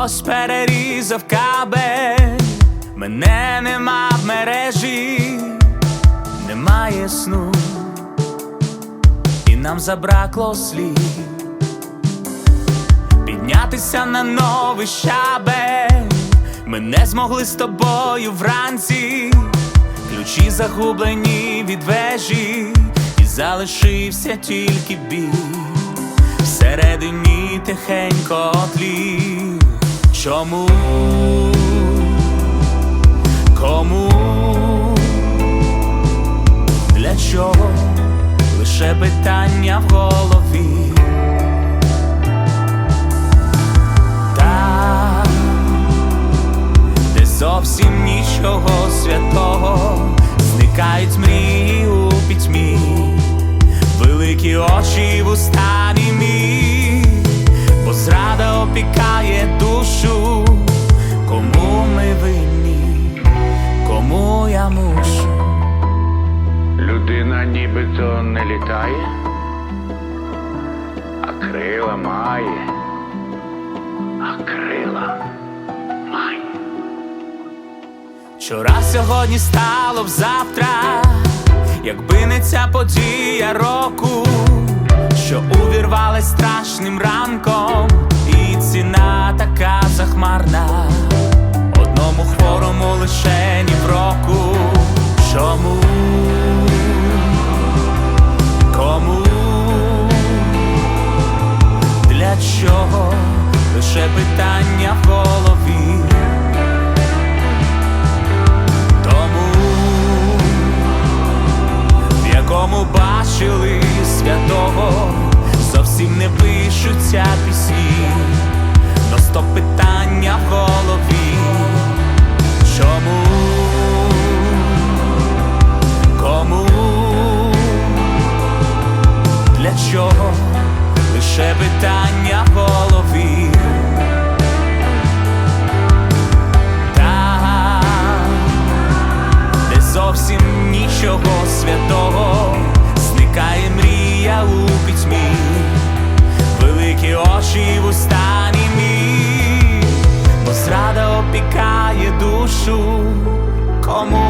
хтось перерізав кабель, мене нема в мережі, немає сну, і нам забракло слів. Піднятися на новий щабель. Ми не змогли з тобою вранці, ключі загублені від вежі, і залишився тільки біль. Всередині тихенько тлів. Чому? Кому? Для чого? Лише питання в голові. Там, де зовсім нічого святого, зникають мрії у пітьмі, великі очі в уста німі, бо зрада опікає душу, кому ми винні, кому я мушу. Людина нібито не літає, а крила має, а крила має. Вчора сьогодні стало б завтра, якби не ця подія року, що увірвалась страшним ранком, питання в голові. Тому, в якому бачили святого, зовсім не пишуться пісні, но сто питання кому ми